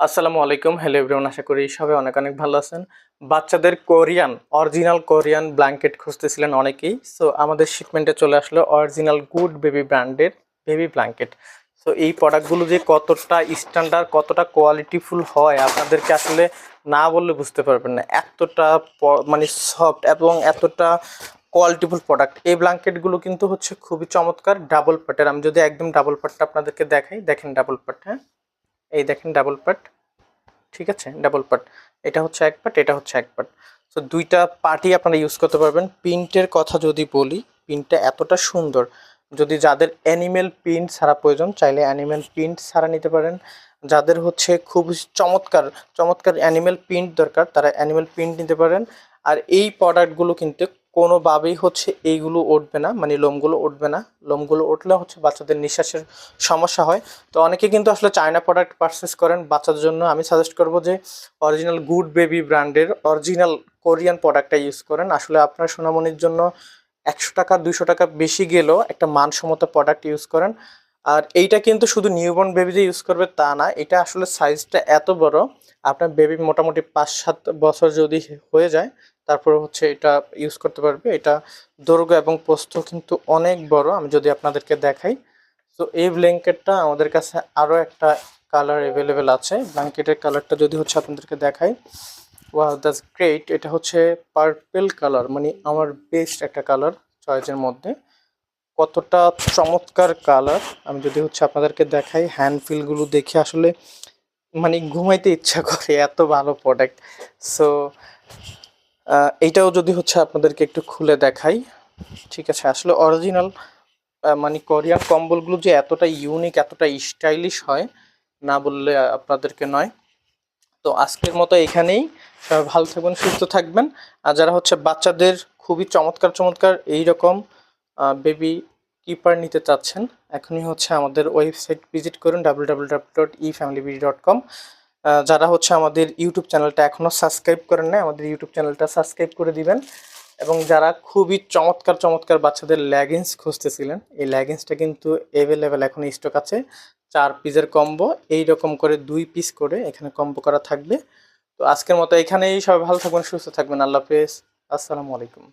আসসালামু আলাইকুম। Hello everyone আশা করি সবাই অনেক অনেক ভালো আছেন। বাচ্চাদের কোরিয়ান অরিজিনাল কোরিয়ান ব্ল্যাঙ্কেট খুঁজতেছিলেন অনেকেই। সো আমাদের শিপমেন্টে চলে আসলো অরিজিনাল গুড বেবি ব্র্যান্ডের বেবি ব্ল্যাঙ্কেট সো এই প্রোডাক্টগুলো যে কতটা স্ট্যান্ডার্ড কতটা কোয়ালিটিফুল হয়, আপনাদেরকে আসলে না বললে বুঝতে পারবেন না। এতটা মানে সফট এবং এতটা কোয়ালিটিফুল প্রোডাক্ট এই ব্ল্যাঙ্কেটগুলো কিন্তু হচ্ছে খুবই চমৎকার ডাবল পাটের আমি যদি একদম ডাবল পাটটা আপনাদেরকে দেখাই, দেখেন ডাবল পাট হ্যাঁ? এই দেখেন ডাবল পার্ট ঠিক আছে? ডাবল পার্ট এটা হচ্ছে এক পার্ট এটা হচ্ছে এক পার্ট তো দুইটা পার্টই আপনারা ইউজ করতে পারবেন। প্রিন্টের কথা যদি বলি প্রিন্টটা এতটা সুন্দর, যদি যাদের অ্যানিমেল প্রিন্ট ছাড়া প্রয়োজন, চাইলে অ্যানিমেল প্রিন্ট ছাড়া নিতে পারেন। যাদের হচ্ছে খুব চমৎকার চমৎকার অ্যানিমেল প্রিন্ট দরকার, তারা অ্যানিমেল প্রিন্ট নিতে পারেন। আর এই প্রোডাক্টগুলো কিন্তু কোনোভাবেই হচ্ছে এইগুলো উঠবে না মানে লোমগুলো উঠবে না। লোমগুলো উঠলে হচ্ছে বাচ্চাদের নিঃশ্বাসের সমস্যা হয়। তো অনেকে কিন্তু আসলে চায়না প্রোডাক্ট পারচেস করেন। বাচ্চাদের জন্য আমি সাজেস্ট করব যে অরিজিনাল গুড বেবি ব্র্যান্ডের অরিজিনাল কোরিয়ান প্রোডাক্টটা ইউজ করেন। আসলে আপনার সোনামণির জন্য একশো টাকা দুশো টাকা বেশি গেলেও একটা মানসম্মত প্রোডাক্ট ইউজ করেন। আর এইটা কিন্তু শুধু নিউবর্ন বেবি যে ইউজ করবে তা না, এটা আসলে সাইজটা এত বড়, আপনার বেবি মোটামুটি পাঁচ সাত বছর যদি হয়ে যায় তারপর হচ্ছে এটা ইউজ করতে পারবে। এটা দৈর্ঘ্য এবং প্রস্থ কিন্তু অনেক বড়, আমি যদি আপনাদেরকে দেখাই। তো এই ব্ল্যাঙ্কেটটা আমাদের কাছে আরও একটা কালার অ্যাভেলেবেল আছে। ব্ল্যাঙ্কেটের কালারটা যদি হচ্ছে আপনাদেরকে দেখাই ওয়াও দ্যাটস গ্রেট এটা হচ্ছে পার্পেল কালার মানে আমার বেস্ট একটা কালার চয়েসের মধ্যে। কতটা চমৎকার কালার আমি যদি হচ্ছে আপনাদেরকে দেখাই হ্যান্ড ফিলগুলো দেখে আসলে মানে ঘুমাইতে ইচ্ছা করে, এত ভালো প্রোডাক্ট সো এইটাও যদি হচ্ছে আপনাদেরকে একটু খুলে দেখাই। ঠিক আছে, আসলে অরিজিনাল মানে কোরিয়ান কম্বলগুলো যে এতটা ইউনিক এতটা স্টাইলিশ হয়, না বললে আপনাদেরকে নয়। তো আজকের মতো এখানেই। সবাই ভালো থাকবেন, সুস্থ থাকবেন। আর যারা হচ্ছে বাচ্চাদের খুবই চমৎকার চমৎকার এই রকম বেবি কিপার নিতে চাচ্ছেন, এখনই হচ্ছে আমাদের ওয়েবসাইট ভিজিট করুন W W W dot E family dot com যারা হচ্ছে আমাদের ইউটিউব চ্যানেলটা এখনও সাবস্ক্রাইব করেন না আমাদের ইউটিউব চ্যানেলটা সাবস্ক্রাইব করে দিবেন। এবং যারা খুবই চমৎকার চমৎকার বাচ্চাদের ল্যাগিংস খুঁজতেছিলেন, এই ল্যাগিংসটা কিন্তু অ্যাভেলেবেল এখন স্টক আছে। চার পিসের কম্বো এই রকম করে দুই পিস করে এখানে কম্বো করা থাকবে। তো আজকের মতো এখানেই সবাই ভালো থাকবেন, সুস্থ থাকবেন। আল্লাহ হাফেজ। আসসালামু আলাইকুম।